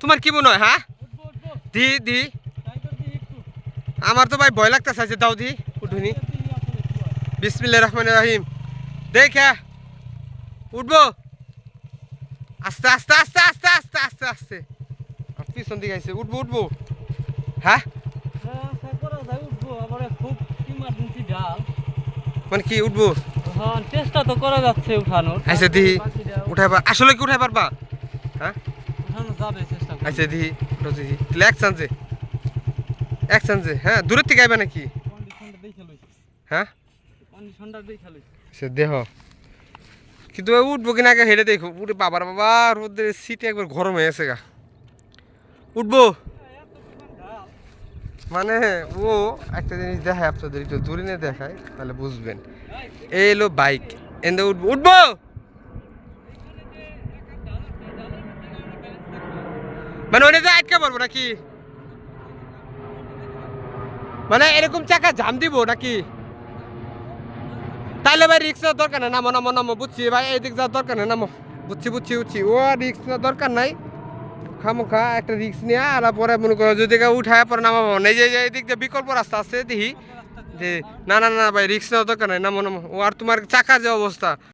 তোমার কি মনে হয় হ্যাঁ? দি দি। আমার তো ভাই ভয় লাগতেছে আছে দাও দি উঠুনি। বিসমিল্লা রহমান রাহিম। দেখে উঠবো। আস্তে আস্তে আস্তে আস্তে আস্তে আস্তে আস্তে। পিছন দিকে আইছে। উঠবো উঠবো। হ্যাঁ? মানে কি উঠবো? হ্যাঁ চেষ্টা তো করা যাচ্ছে উঠানোর। আচ্ছা দিহি উঠাই আসলে কি উঠাই পারবা হ্যাঁ? আচ্ছা দিহি উঠো দিহি তাহলে এক চান্সে। এক চান্সে হ্যাঁ দূরের থেকে আইবা নাকি? হ্যাঁ? সে দেহ। কিন্তু উঠবো কিনা আগে হেঁটে দেখো। উঠে বাবার বাবা রোদের সিটে একবার গরম হয়ে গেছে গা। উঠবো? মানে ও একটা জিনিস দেখায় আপনাদের একটু দূরে নিয়ে দেখায় তাহলে বুঝবেন। এই এলো বাইক এন্দে উঠবো। উঠবো! মানে ওটা যে আটকে পারব নাকি? মানে এরকম চাকা জাম দিব নাকি? তাহলে ভাই রিক্স নেওয়ার দরকার নাই। নামো নামো নামো, বুঝছি। ভাই এই দিক যাওয়ার দরকার নাই, নামো। বুঝছি বুঝছি বুঝছি। ও রিক্স নেওয়ার দরকার নাই। খামোখা, একটা রিক্স নিয়ে আর পরে মনে করো যদি উঠায়, পরে নামাবো। এই যে, এই দিক দিয়ে বিকল্প রাস্তা আছে, দেখি। যে, না না না, ভাই রিক্স নেওয়ার দরকার নাই। নামো নামো। ও আর তোমার চাকা যে অবস্থা।